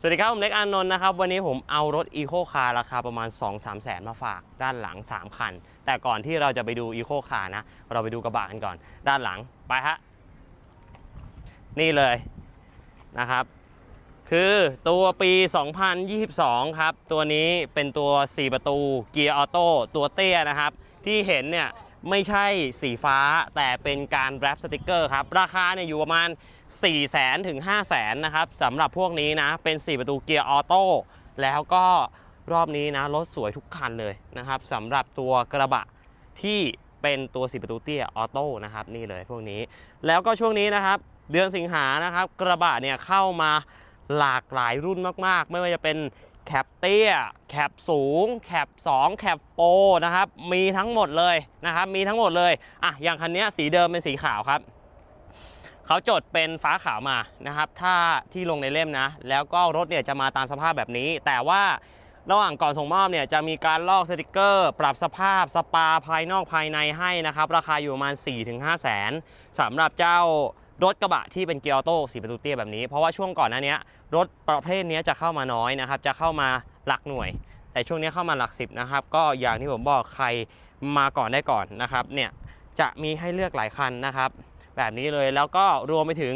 สวัสดีครับ ผมเล็กอานนท์นะครับ วันนี้ผมเอารถ Eco Car ราคาประมาณ 2-3 แสนมาฝากด้านหลัง 3 คัน แต่ก่อนที่เราจะไปดู Eco Car นะ เราไปดูกระบะกันก่อน ด้านหลังไปฮะ นี่เลยนะครับ คือตัวปี 2022 ครับ ตัวนี้เป็นตัว 4 ประตูเกียร์ออโต้ตัวเตี้ยนะครับ ที่เห็นเนี่ย ไม่ใช่สีฟ้าแต่เป็นการแรปสติกเกอร์ครับ ราคาเนี่ยอยู่ประมาณ 4 0 0 0 0 0ถึง 5 0 0 0 0 0นะครับสำหรับพวกนี้นะ เป็น 4 ประตูเกียร์ออโต้แล้วก็รอบนี้นะ รถสวยทุกคันเลยนะครับสำหรับตัวกระบะที่เป็นตัว 4 ประตูเตี้ยออโต้นะครับนี่เลยพวกนี้ แล้วก็ช่วงนี้นะครับ เดือนสิงหานะครับ กระบะเนี่ยเข้ามาหลากหลายรุ่นมาก ๆ ไม่ว่าจะเป็น แคปเตี้ย แคปสูง แคป 2 แคปโฟนะครับ มีทั้งหมดเลยนะครับ มีทั้งหมดเลย อะ อย่างคันนี้สีเดิมเป็นสีขาวครับ เขาจดเป็นฟ้าขาวมานะครับ ถ้าที่ลงในเล่มนะ แล้วก็รถเนี่ยจะมาตามสภาพแบบนี้ แต่ว่าระหว่างก่อนส่งมอบเนี่ยจะมีการลอกสติกเกอร์ ปรับสภาพสปาภายนอกภายในให้นะครับ ราคาอยู่ประมาณ 4-5 แสนสำหรับเจ้า รถกระบะที่เป็นเกียร์ออโต้สีประตูเตี้ยแบบนี้ เพราะว่าช่วงก่อนหน้าเนี้ยรถประเภทนี้จะเข้ามาน้อยนะครับ จะเข้ามาหลักหน่วย แต่ช่วงนี้เข้ามาหลักสิบนะครับ ก็อย่างที่ผมบอกใครมาก่อนได้ก่อนนะครับ เนี่ยจะมีให้เลือกหลายคันนะครับ แบบนี้เลยแล้วก็รวมไปถึง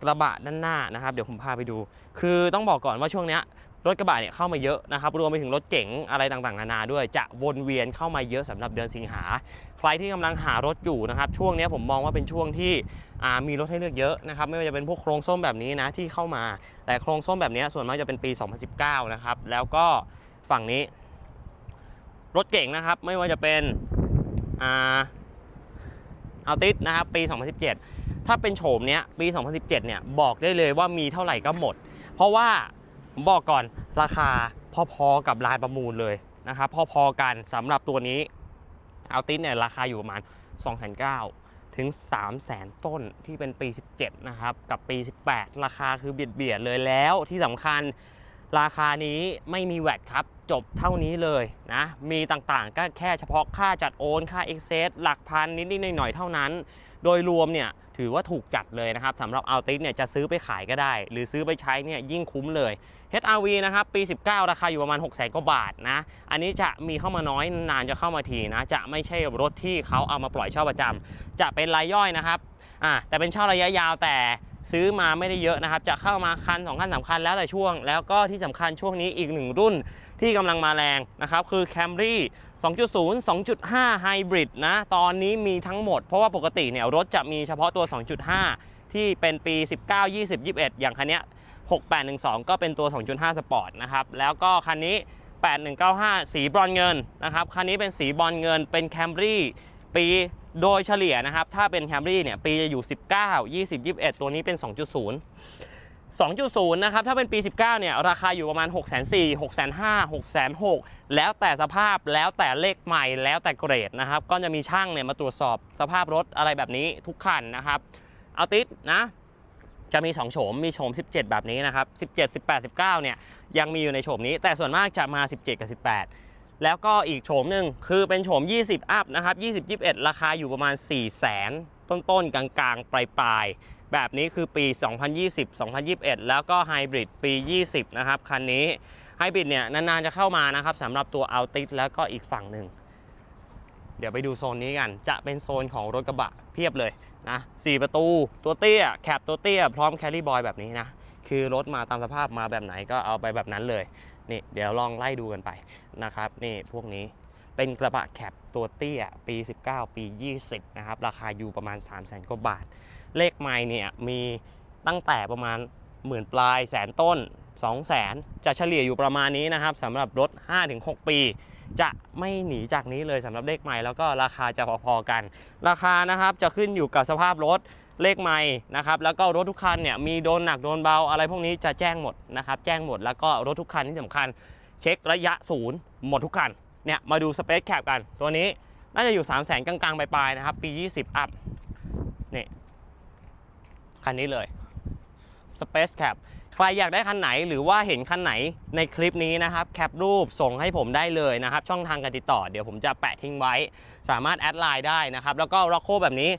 กระบะด้านหน้านะครับ เดี๋ยวผมพาไปดู คือต้องบอกก่อนว่าช่วงเนี้ย รถกระบะเนี่ยเข้ามาเยอะนะครับรวมไปถึงรถเก๋งอะไรต่างๆนานาด้วยจะวนเวียนเข้ามาเยอะสำหรับเดือนสิงหาใครที่กำลังหารถอยู่นะครับช่วงนี้ผมมองว่าเป็นช่วงที่มีรถให้เลือกเยอะนะครับไม่ว่าจะเป็นพวกโครงส้มแบบนี้นะที่เข้ามา แต่โครงส้มแบบนี้ส่วนมากจะเป็นปี 2019 นะครับแล้วก็ฝั่งนี้รถเก่งนะครับไม่ว่าจะเป็นอาเอาติสนะครับปี 2017 ถ้าเป็นโฉมเนี้ยปี 2017 เนี่ยบอกได้เลยว่ามีเท่าไหร่ก็หมด เพราะว่า ผมบอกก่อนราคาพอๆกับลานประมูลเลยนะครับพอๆกันสำหรับตัวนี้เอาติสเนี่ยราคาอยู่ประมาณ 2,900ถึง 300,000ต้นที่เป็นปี 17 นะครับ กับปี 18 ราคาคือเบียดเบียดๆเลยแล้วที่สำคัญราคานี้ไม่มีแวดครับ จบเท่านี้เลยนะ มีต่างๆ ก็แค่เฉพาะค่าจัดโอน ค่าเอ็กเซสหลักพันนิดๆหน่อยๆเท่านั้น โดยรวมเนี่ย ถือว่าถูกจัดเลยนะครับสำหรับเอาติสเนี่ยจะซื้อไปขายก็ได้ หรือซื้อไปใช้เนี่ยยิ่งคุ้มเลย HRV นะครับปี 19 ราคาอยู่ประมาณ 6 0 0 0 0กว่าบาทนะ อันนี้จะมีเข้ามาน้อยนานจะเข้ามาทีนะ จะไม่ใช่รถที่เขาเอามาปล่อยเช่าประจำจะเป็นรายย่อยนะครับอ่าแต่เป็นเช่าระยะยาวแต่ซื้อมาไม่ได้เยอะนะครับ จะเข้ามาคัน2คันสามคันแล้วแต่ช่วง แล้วก็ที่สำคัญช่วงนี้อีกหนึ่งรุ่นที่กำลังมาแรงนะครับคือ Camry 2.0 2.5 Hybrid นะ ตอนนี้มีทั้งหมด เพราะว่าปกติเนี่ยรถจะมีเฉพาะตัว 2.5 ที่เป็นปี 19 20 21 อย่างคันนี้6812 ก็เป็นตัว 2.5สปอร์ตนะครับ แล้วก็คันนี้ 8195 สีบรอนเงินนะครับ คันนี้เป็นสีบรอนเงิน เป็น Camry ปีโดยเฉลี่ยนะครับ ถ้าเป็น Camry เนี่ยปีจะอยู่ 19 20 21 ตัวนี้เป็น 2.0 2.0 นะครับ ถ้าเป็นปี 19 เนี่ย ราคาอยู่ประมาณ 6 4 0 0 6 5 0 0 6 6 0 0แล้วแต่สภาพแล้วแต่เลขใหม่แล้วแต่เกรดนะครับ ก็จะมีช่างเนี่ยมาตรวจสอบสภาพรถอะไรแบบนี้ทุกคันนะครับ เอาติดนะ จะมี 2 โฉม มีโฉม 17 แบบนี้นะครับ 17 18 19 เนี่ย ยังมีอยู่ในโฉมนี้ แต่ส่วนมากจะมา 17 กับ 18 แล้วก็อีกโฉมหนึ่งคือเป็นโฉม 20 อัพนะครับ 20 21 ราคาอยู่ประมาณ 4 0 0แสน ต้นๆ กลางๆ ปลายๆ แบบนี้คือปี 2020 2021 แล้วก็ไฮบริดปี 20 นะครับ คันนี้ไฮบริดเนี่ยนานๆ จะเข้ามานะครับสำหรับตัวอัลติสแล้วก็อีกฝั่งหนึ่ง เดี๋ยวไปดูโซนนี้กัน จะเป็นโซนของรถกระบะเพียบเลยนะสี่ประตูตัวเตี้ยแคปตัวเตี้ย พร้อมแคลรี่บอยแบบนี้นะ คือรถมาตามสภาพมาแบบไหนก็เอาไปแบบนั้นเลย นี่เดี๋ยวลองไล่ดูกันไปนะครับ นี่พวกนี้ เป็นกระบะแคปตัวเตี้ยปี 19 ปี 20 นะครับ ราคาอยู่ประมาณ 3 0 0 0 0 0กว่าบาท เลขไมล์เนี่ยมีตั้งแต่ประมาณหมื่นปลายแสนต้น 2 0 0แสนจะเฉลี่ยอยู่ประมาณนี้นะครับสำหรับรถ 5-6 ปี จะไม่หนีจากนี้เลยสำหรับเลขใหม่แล้วก็ราคาจะพอๆกัน ราคานะครับจะขึ้นอยู่กับสภาพรถเลขใหม่นะครับแล้วก็รถทุกคันเนี่ยมีโดนหนักโดนเบาอะไรพวกนี้จะแจ้งหมดนะครับแจ้งหมดแล้วก็รถทุกคันที่สำคัญ เช็คระยะศูนย์หมดทุกคัน เนี่ยมาดูสเปซแคปกัน ตัวนี้น่าจะอยู่ 3 0 0 0 0 0กลางๆปลายๆนะครับ ปี 20 อัพนี่คันนี้เลย Space Cap ใครอยากได้คันไหนหรือว่าเห็นคันไหนในคลิปนี้นะครับ แคปรูปส่งให้ผมได้เลยนะครับ ช่องทางการติดต่อเดี๋ยวผมจะแปะทิ้งไว้ สามารถแอดไลน์ได้นะครับ แล้วก็ร็อกโคแบบนี้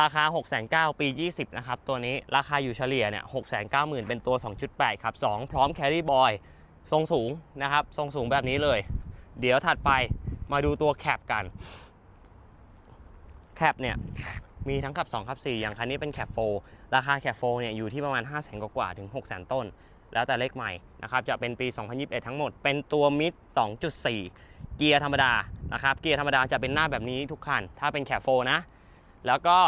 ราคา 6 9 0 0 0ปี 20 นะครับ ตัวนี้ราคาอยู่เฉลี่ยเนี่ย6 9 0 0 0 เป็นตัว 2.8 ครับ 2 พร้อมแครี่บอย ทรงสูงนะครับ ทรงสูงแบบนี้เลย เดี๋ยวถัดไปมาดูตัวแคปกันแคปเนี่ยมีทั้งขับ 2 ขับ 4 อย่างคันนี้เป็นแคป4ราคาแคป4เนี่ยอยู่ที่ประมาณ 5 0 0 0 0 0กว่าๆถึง 6 0 0 0 0ต้น แล้วแต่เลขใหม่นะครับจะเป็นปี 2021 ทั้งหมด เป็นตัวมิด2.4 เกียร์ธรรมดานะครับเกียร์ธรรมดาจะเป็นหน้าแบบนี้ทุกคัน ถ้าเป็นแคป4นะ แล้วก็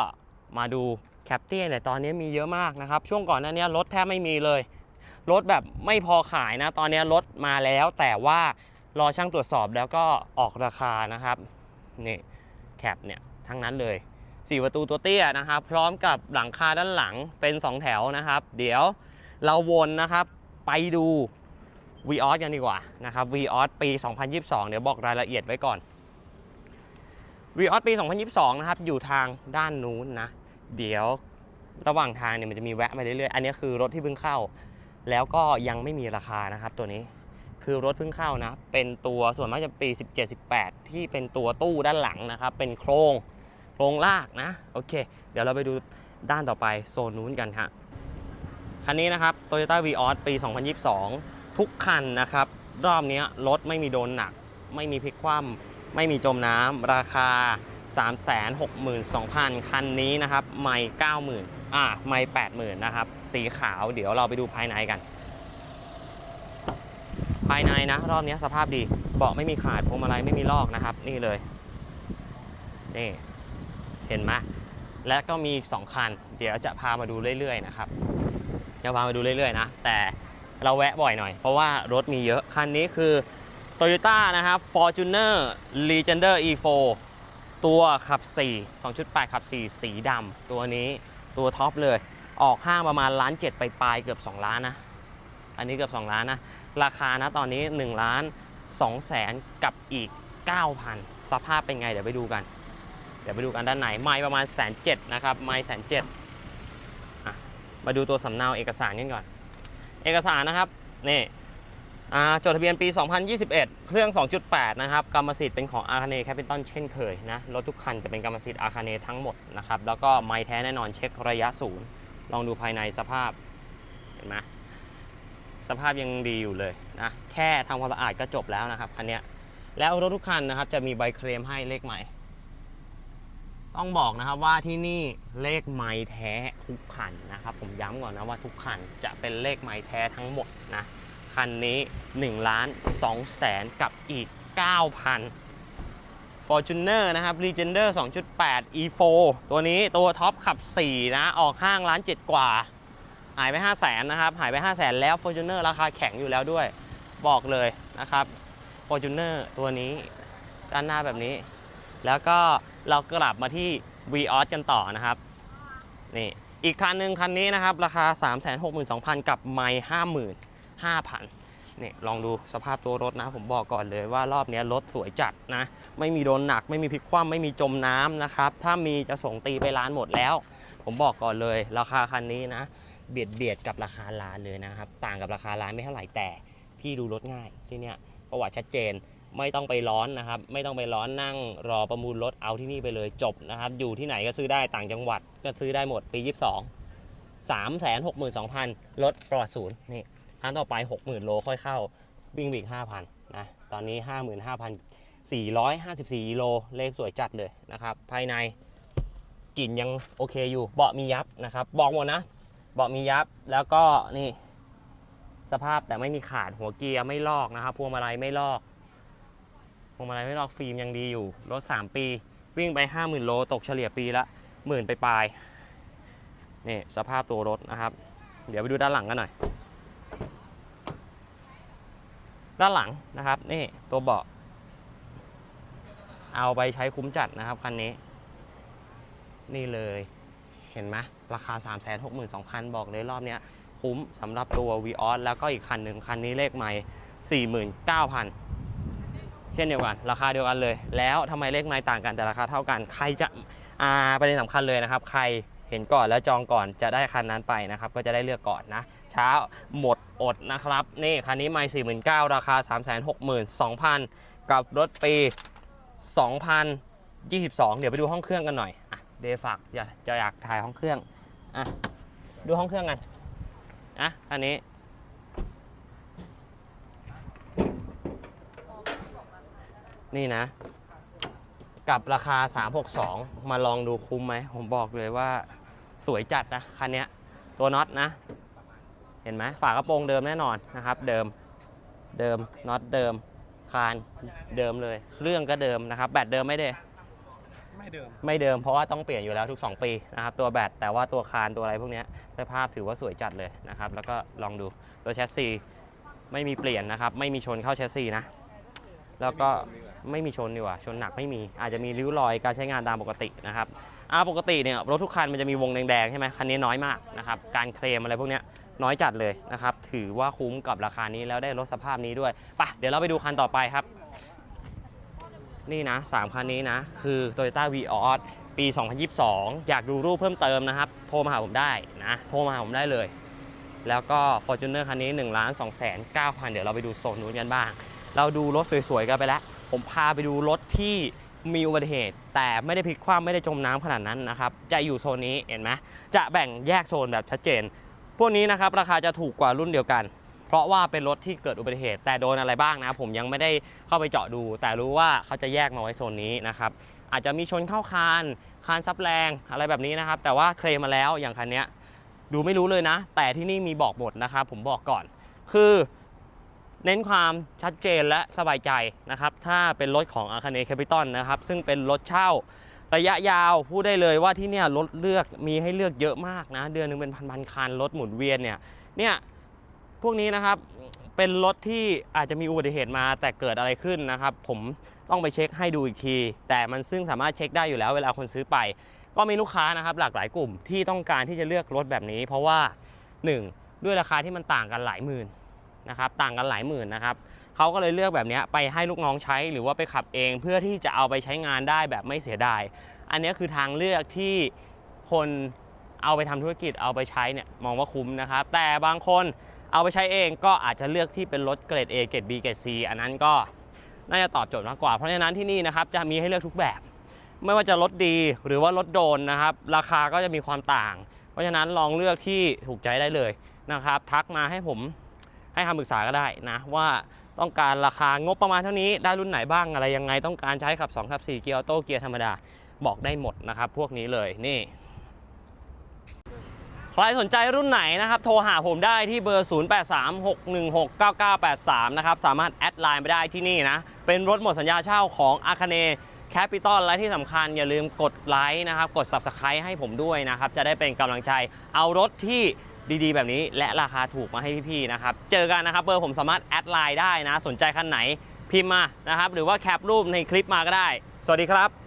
มาดูแคปเตี้ยเนี่ยตอนนี้มีเยอะมากนะครับ ช่วงก่อนหน้านี้รถแทบไม่มีเลย รถแบบไม่พอขายนะ ตอนนี้รถมาแล้วแต่ว่า รอช่างตรวจสอบแล้วก็ออกราคานะครับนี่แคปเนี่ยทั้งนั้นเลย 4 ประตูตัวเตี้ยนะครับ พร้อมกับหลังคาด้านหลังเป็น 2 แถวนะครับ เดี๋ยวเราวนนะครับไปดู v ีออสกันดีกว่านะครับ v ีออสปี 2022 เดี๋ยวบอกรายละเอียดไว้ก่อน v ีออสปี 2022 นะครับ อยู่ทางด้านนู้นนะ เดี๋ยวระหว่างทางเนี่ยมันจะมีแวะมาเรื่อยๆ อันนี้คือรถที่เพิ่งเข้า แล้วก็ยังไม่มีราคานะครับตัวนี้ คือรถเพิ่งเข้านะ เป็นตัวส่วนมากจะปี 17-18 ที่เป็นตัวตู้ด้านหลังนะครับ เป็นโครงโครงลากนะ โอเค เดี๋ยวเราไปดูด้านต่อไปโซนนู้นกันฮะ คันนี้นะครับ Toyota v ีออปี 2022 ทุกคันนะครับ รอบนี้รถไม่มีโดนหนัก ไม่มีพลิกคว่ำไม่มีจมน้ำราคา 362,000 คันนี้นะครับ ไม่ 90,000 อ่าไม่ 80,000 นะครับ สีขาวเดี๋ยวเราไปดูภายในกันายในนะ รอบนี้สภาพดี เบาะไม่มีขาดพวงมาลัยไม่มีลอกนะครับ นี่เลย นี่ เห็นไหมและก็มีสองคัน เดี๋ยวจะพามาดูเรื่อยๆนะครับจะพามาดูเรื่อยๆนะ แต่เราแวะบ่อยหน่อย เพราะว่ารถมีเยอะ คันนี้คือ Toyota นะครับ Fortuner Legender E4 ตัวขับ 4 2.8 ขับ 4 สีดำตัวนี้ตัวท็อปเลย ออกห้างประมาณล้านเจ็ดไปปลายเกือบ 2 ล้านนะ อันนี้เกือบ 2 ล้านนะ ราคานะตอนนี้1ล้าน2แสนกับอีก 9,000 สภาพเป็นไงเดี๋ยวไปดูกัน เดี๋ยวไปดูกันด้านในไม่ประมาณแสนเจ็ดนะครับไม่แสนเจ็ดมาดูตัวสำเนาเอกสารกันก่อน เอกสารนะครับนี่จดทะเบียนปี 2021 เครื่อง 2.8 นะครับ กรรมสิทธิ์เป็นของอาคาเนแคปิตอลเช่นเคยนะ รถทุกคันจะเป็นกรรมสิทธิ์อาคาเนทั้งหมดนะครับ แล้วก็ไม่แท้แน่นอนเช็คระยะศูนย์ ลองดูภายในสภาพ เห็นไหม สภาพยังดีอยู่เลยนะแค่ทำความสะอาดก็จบแล้วนะครับคันนี้แล้วรถทุกคันนะครับ จะมีใบเคลมให้เลขใหม่ ต้องบอกนะครับว่าที่นี่เลขไม้แท้ทุกคันนะครับ ผมย้ำก่อนนะว่าทุกคันจะเป็นเลขไม้แท้ทั้งหมดนะคันนี้1ล้าน2แสนกับอีก 9,000 Fortuner นะครับ Legender 2.8 E4 ตัวนี้ตัวท็อปขับ 4 นะ ออกห้างล้าน7กว่า หายไป 5 0 0แสนนะครับ หายไป 5 0 0แสนแล้ว Fortuner ราคาแข็งอยู่แล้วด้วย บอกเลยนะครับ Fortuner ตัวนี้ด้านหน้าแบบนี้ แล้วก็เรากลับมาที่ v ีออสกันต่อนะครับ นี่ อีกคันหนึ่งคันนี้นะครับ ราคา 362,000 กับไมล์55,000นี่ลองดูสภาพตัวรถนะผมบอกก่อนเลยว่ารอบนี้รถสวยจัดนะ ไม่มีโดนหนัก ไม่มีพลิกคว่ำไม่มีจมน้ำนะครับ ถ้ามีจะส่งตีไปร้านหมดแล้ว ผมบอกก่อนเลย ราคาคันนี้นะ เบียดเบียดกับราคาร้านเลยนะครับ ต่างกับราคาร้านไม่เท่าไหร่แต่พี่ดูรถง่ายที่เนี่ยประวัติชัดเจนไม่ต้องไปร้อนนะครับ ไม่ต้องไปร้อนนั่งรอประมูลรถเอาที่นี่ไปเลยจบนะครับ อยู่ที่ไหนก็ซื้อได้ต่างจังหวัดก็ซื้อได้หมดปี 22 3 6 2 0 0 0รถปลอดศูนย์นี่ครั้งต่อไป 60,000 โลค่อยเข้าวิ่งบีก5,000นะตอนนี้ 55,454กิโลเลขสวยจัดเลยนะครับ ภายในกลิ่นยังโอเคอยู่เบาะมียับนะครับ บอกหมดนะ เบาะมียับแล้วก็นี่ สภาพแต่ไม่มีขาดหัวเกียร์ไม่ลอกนะครับพวงมาลัยไม่ลอกพวงมาลัยไม่ลอกฟิล์มยังดีอยู่รถ 3 ปี วิ่งไป 50,000 โลตกเฉลี่ยปีละหมื่นไปปลายนี่สภาพตัวรถนะครับ เดี๋ยวไปดูด้านหลังกันหน่อย ด้านหลังนะครับนี่ตัวเบาะเอาไปใช้คุ้มจัดนะครับคันนี้ นี่เลย เห็นไหมราคา 362,000 บอกเลยรอบเนี้ยคุ้มสำหรับตัว v ีออสแล้วก็อีกคันหนึ่งคันนี้เลขใหม่ 49,000 เช่นเดียวกัน ราคาเดียวกันเลย แล้วทำไมเลขไม้ต่างกันแต่ราคาเท่ากัน ใครจะอ่าประเด็นสำคัญเลยนะครับ ใครเห็นก่อนแล้วจองก่อนจะได้คันนั้นไปนะครับ ก็จะได้เลือกก่อนนะ เช้าหมดอดนะครับ นี่คันนี้ไม่49,000ราคา362,000กับรถปี2022เดี๋ยวไปดูห้องเครื่องกันหน่อย เดย์ฝากจะจะอยากถ่ายห้องเครื่องอะดูห้องเครื่องกันอะอันนี้นี่นะ กับราคา 362 มาลองดูคุ้มไหม ผมบอกเลยว่าสวยจัดนะ คันนี้ตัวน็อตนะ เห็นไหมฝากระโปรงเดิมแน่นอนนะครับ เดิมเดิมน็อตเดิม คานเดิมเลยเรื่องก็เดิมนะครับ แบตเดิมไม่ได้ ไม่เดิม ไม่เดิมเพราะว่าต้องเปลี่ยนอยู่แล้วทุก 2 ปีนะครับตัวแบตแต่ว่าตัวคานตัวอะไรพวกนี้สภาพถือว่าสวยจัดเลยนะครับ แล้วก็ลองดูตัวแชสซีไม่มีเปลี่ยนนะครับ ไม่มีชนเข้าแชสซีนะ แล้วก็ไม่มีชนดีกว่าชนหนักไม่มีอาจจะมีริ้วรอยการใช้งานตามปกตินะครับอาปกติเนี่ยรถทุกคันมันจะมีวงแดงๆใช่ไหมคันนี้น้อยมากนะครับการเคลมอะไรพวกนี้น้อยจัดเลยนะครับถือว่าคุ้มกับราคานี้แล้วได้รถสภาพนี้ด้วยปะเดี๋ยวเราไปดูคันต่อไปครับ นี่นะ3คันนี้นะ คือ Toyota v ีออสปี 2022 อยากดูรูปเพิ่มเติมนะครับ โทรมาหาผมได้นะ โทรมาหาผมได้เลย แล้วก็ Fortuner คันนี้1 2 9 0 0 0 เดี๋ยวเราไปดูโซนนู้นกันบ้าง เราดูรถสวยๆกันไปแล้ว ผมพาไปดูรถที่มีอุบัติเหตุ แต่ไม่ได้พลิกคว่ำไม่ได้จมน้ำขนาดนั้นนะครับ จะอยู่โซนนี้เห็นไหมจะแบ่งแยกโซนแบบชัดเจน พวกนี้นะครับราคาจะถูกกว่ารุ่นเดียวกัน ราะว่าเป็นรถที่เกิดอุบัติเหตุ แต่โดนอะไรบ้างนะ ผมยังไม่ได้เข้าไปเจาะดู แต่รู้ว่าเขาจะแยกมาไว้โซนนี้นะครับอาจจะมีชนเข้าคานคานซับแรงอะไรแบบนี้นะครับ แต่ว่าเคลมมาแล้วอย่างคันนี้ดูไม่รู้เลยนะ แต่ที่นี่มีบอกหมดนะครับผมบอกก่อน คือเน้นความชัดเจนและสบายใจนะครับ ถ้าเป็นรถของอาคาเนแคปิตอลนะครับ ซึ่งเป็นรถเช่าระยะยาวพูดได้เลยว่าที่เนี่ยรถเลือกมีให้เลือกเยอะมากนะ เดือนหนึงเป็นพันๆคันรถหมุนเวียนเนี่ยเนี่ย พวกนี้นะครับเป็นรถที่อาจจะมีอุบัติเหตุมาแต่เกิดอะไรขึ้นนะครับ ผมต้องไปเช็คให้ดูอีกที แต่มันซึ่งสามารถเช็คได้อยู่แล้วเวลาคนซื้อไป ก็มีลูกค้านะครับ หลากหลายกลุ่มที่ต้องการที่จะเลือกรถแบบนี้ เพราะว่า 1. ด้วยราคาที่มันต่างกันหลายหมื่นนะครับต่างกันหลายหมื่นนะครับเขาก็เลยเลือกแบบนี้ไปให้ลูกน้องใช้หรือว่าไปขับเองเพื่อที่จะเอาไปใช้งานได้แบบไม่เสียดาย อันนี้คือทางเลือกที่คนเอาไปทำธุรกิจเอาไปใช้เนี่ยมองว่าคุ้มนะครับ แต่บางคน เอาไปใช้เองก็อาจจะเลือกที่เป็นรถเกรด A เกรด B เกรด C อันนั้นก็น่าจะตอบโจทย์มากกว่า เพราะฉะนั้นที่นี่นะครับจะมีให้เลือกทุกแบบ ไม่ว่าจะรถดีหรือว่ารถโดนนะครับ ราคาก็จะมีความต่าง เพราะฉะนั้นลองเลือกที่ถูกใจได้เลยนะครับ ทักมาให้ผมให้คำปรึกษาก็ได้นะว่าต้องการราคางบประมาณเท่านี้ได้รุ่นไหนบ้างอะไรยังไงต้องการใช้ขับ2ขับ4เกียร์ออโต้เกียร์ธรรมดาบอกได้หมดนะครับ พวกนี้เลยนี่ ใครสนใจรุ่นไหนนะครับ โทรหาผมได้ที่เบอร์ 0836169983 นะครับ สามารถแอดไลน์ไปได้ที่นี่นะ เป็นรถหมดสัญญาเช่าของอาคาเนแคปิตอลและที่สำคัญอย่าลืมกดไลค์นะครับ กด Subscribe ให้ผมด้วยนะครับ จะได้เป็นกำลังใจเอารถที่ดีๆ แบบนี้และราคาถูกมาให้พี่ๆนะครับ เจอกันนะครับเบอร์ผมสามารถแอดไลน์ได้นะ สนใจคันไหนพิมพ์มานะครับ หรือว่าแคปรูปในคลิปมาก็ได้ สวัสดีครับ